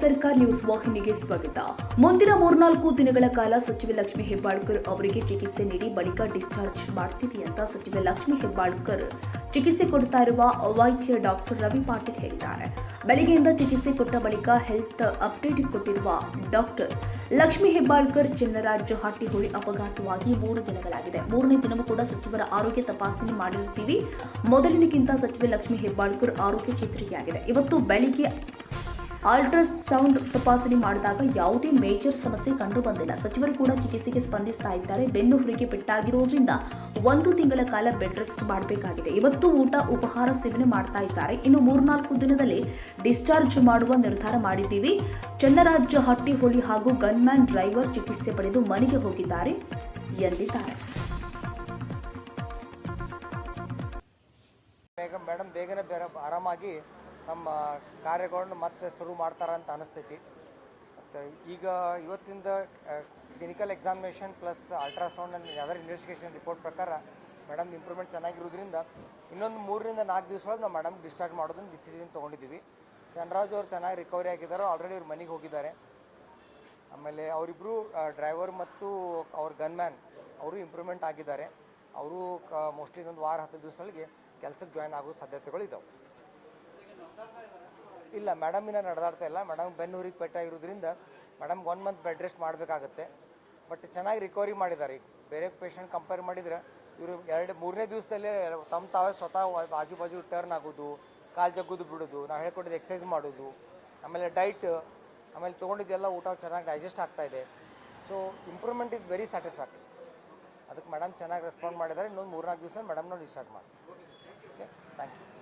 ಸರ್ಕಾರ್ ನ್ಯೂಸ್ ವಾಹಿನಿಗೆ ಸ್ವಾಗತ. ಮುಂದಿನ ಮೂರ್ನಾಲ್ಕು ದಿನಗಳ ಕಾಲ ಸಚಿವೆ ಲಕ್ಷ್ಮಿ ಹೆಬ್ಬಾಳ್ಕರ್ ಅವರಿಗೆ ಚಿಕಿತ್ಸೆ ನೀಡಿ ಬಳಿಕ ಡಿಸ್ಚಾರ್ಜ್ ಮಾಡ್ತೀವಿ ಅಂತ ಸಚಿವೆ ಲಕ್ಷ್ಮಿ ಹೆಬ್ಬಾಳ್ಕರ್ ಚಿಕಿತ್ಸೆ ಕೊಡ್ತಾ ಇರುವ ವೈದ್ಯ ಡಾಕ್ಟರ್ ರವಿ ಪಾಟೀಲ್ ಹೇಳಿದ್ದಾರೆ. ಬೆಳಗ್ಗೆಯಿಂದ ಚಿಕಿತ್ಸೆ ಕೊಟ್ಟ ಬಳಿಕ ಹೆಲ್ತ್ ಅಪ್ಡೇಟ್ ಕೊಟ್ಟಿರುವ ಡಾಕ್ಟರ್ ಲಕ್ಷ್ಮಿ ಹೆಬ್ಬಾಳ್ಕರ್ ಚಿನ್ನರಾಜ್ ಹಟ್ಟಿಹೊಳಿ ಅಪಘಾತವಾಗಿ ಮೂರು ದಿನಗಳಾಗಿದೆ. ಮೂರನೇ ದಿನವೂ ಕೂಡ ಸಚಿವರ ಆರೋಗ್ಯ ತಪಾಸಣೆ ಮಾಡಿರುತ್ತೀವಿ. ಮೊದಲಿನಕ್ಕಿಂತ ಸಚಿವೆ ಲಕ್ಷ್ಮಿ ಹೆಬ್ಬಾಳ್ಕರ್ ಆರೋಗ್ಯ ಚೇತರಿಕೆಯಾಗಿದೆ. ಇವತ್ತು ಬೆಳಿಗ್ಗೆ ಅಲ್ಟ್ರಾಸೌಂಡ್ ತಪಾಸಣೆ ಮಾಡಿದಾಗ ಯಾವುದೇ ಮೇಜರ್ ಸಮಸ್ಯೆ ಕಂಡು ಬಂದಿಲ್ಲ ಸಚಿವರು ಕೂಡ ಚಿಕಿತ್ಸೆಗೆ ಸ್ಪಂದಿಸ್ತಾ ಇದ್ದಾರೆ. ಬೆನ್ನು ಹುರಿಗೆ ಒಂದು ತಿಂಗಳ ಕಾಲ ಬೆಡ್ ರೆಸ್ಟ್ ಮಾಡಬೇಕಾಗಿದೆ. ಇವತ್ತು ಊಟ, ಉಪಹಾರ, ಸೇವನೆ ಮಾಡ್ತಾ ಇದ್ದಾರೆ. ಇನ್ನು ಮೂರ್ನಾಲ್ಕು ದಿನದಲ್ಲಿ ಡಿಸ್ಚಾರ್ಜ್ ಮಾಡುವ ನಿರ್ಧಾರ ಮಾಡಿದ್ದೀವಿ. ಚನ್ನರಾಜ ಹಟ್ಟಿಹೊಳಿ ಹಾಗೂ ಗನ್ಮ್ಯಾನ್ ಡ್ರೈವರ್ ಚಿಕಿತ್ಸೆ ಪಡೆದು ಮನೆಗೆ ಹೋಗಿದ್ದಾರೆ ಎಂದಿದ್ದಾರೆ. ಬೇಗ ಮೇಡಮ್ ಬೇಗನೆ ಬೇರೆ ಆರಾಮಾಗಿ ನಮ್ಮ ಕಾರ್ಯಗಳನ್ನು ಮತ್ತೆ ಶುರು ಮಾಡ್ತಾರೆ ಅಂತ ಅನಿಸ್ತೈತಿ. ಮತ್ತು ಈಗ ಇವತ್ತಿಂದ clinical examination plus ultrasound and other investigation report ಪ್ರಕಾರ ಮೇಡಮ್ ಇಂಪ್ರೂವ್ಮೆಂಟ್ ಚೆನ್ನಾಗಿರೋದ್ರಿಂದ ಇನ್ನೊಂದು ಮೂರರಿಂದ ನಾಲ್ಕು ದಿವಸ ನಾವು ಮೇಡಮ್ ಡಿಸ್ಚಾರ್ಜ್ ಮಾಡೋದನ್ನು ಡಿಸಿಷನ್ ತೊಗೊಂಡಿದ್ದೀವಿ. ಚಂದ್ರರಾಜ್ ಅವರು ಚೆನ್ನಾಗಿ ರಿಕವರಿ ಆಗಿದ್ದಾರೆ ಆಲ್ರೆಡಿ ಅವ್ರ ಮನೆಗೆ ಹೋಗಿದ್ದಾರೆ. ಆಮೇಲೆ ಅವರಿಬ್ಬರು ಡ್ರೈವರ್ ಮತ್ತು ಅವ್ರ ಗನ್ಮ್ಯಾನ್ ಅವರು ಇಂಪ್ರೂವ್ಮೆಂಟ್ ಆಗಿದ್ದಾರೆ. ಅವರು ಮೋಸ್ಟ್ಲಿ ಇನ್ನೊಂದು ವಾರ ಹತ್ತು ದಿವಸಗಳಿಗೆ ಕೆಲಸಕ್ಕೆ ಜಾಯ್ನ್ ಆಗೋ ಸಾಧ್ಯತೆಗಳು ಇದ್ದಾವೆ ಇಲ್ಲ ಮೇಡಮ್ ಇನ್ನೂ ನಡೆದಾಡ್ತಾ ಇಲ್ಲ. ಮೇಡಮ್ ಬೆನ್ನೂರಿಗೆ ಪೆಟ್ಟಾಗಿರೋದ್ರಿಂದ ಮೇಡಮ್ಗೆ ಒನ್ ಮಂತ್ ಬೆಡ್ ರೆಸ್ಟ್ ಮಾಡಬೇಕಾಗತ್ತೆ. ಬಟ್ ಚೆನ್ನಾಗಿ ರಿಕವರಿ ಮಾಡಿದ್ದಾರೆ. ಈಗ ಬೇರೆ ಪೇಷಂಟ್ ಕಂಪೇರ್ ಮಾಡಿದರೆ ಇವರು ಎರಡು, ಮೂರನೇ ದಿವಸದಲ್ಲೇ ತಮ್ಮ ತಾವೇ ಸ್ವತಃ ಆಜು ಬಾಜು ಟರ್ನ್ ಆಗೋದು, ಕಾಲು ಜಗ್ಗೋದು ಬಿಡೋದು, ನಾವು ಹೇಳ್ಕೊಟ್ಟಿದ್ದು ಎಕ್ಸಸೈಸ್ ಮಾಡೋದು, ಆಮೇಲೆ ಡೈಟ್ ಆಮೇಲೆ ತೊಗೊಂಡಿದ್ದೆಲ್ಲ ಊಟ ಚೆನ್ನಾಗಿ ಡೈಜೆಸ್ಟ್ ಆಗ್ತಾ ಇದೆ. So improvement is very satisfactory ಅದಕ್ಕೆ ಮೇಡಮ್ ಚೆನ್ನಾಗಿ ರೆಸ್ಪಾಂಡ್ ಮಾಡಿದ್ದಾರೆ. ಇನ್ನೊಂದು ಮೂರ್ನಾಲ್ಕು ದಿವಸ ಮೇಡಮ್ನ ಡಿಸ್ಚಾರ್ಜ್ ಮಾಡ್ತೀವಿ. Okay thank you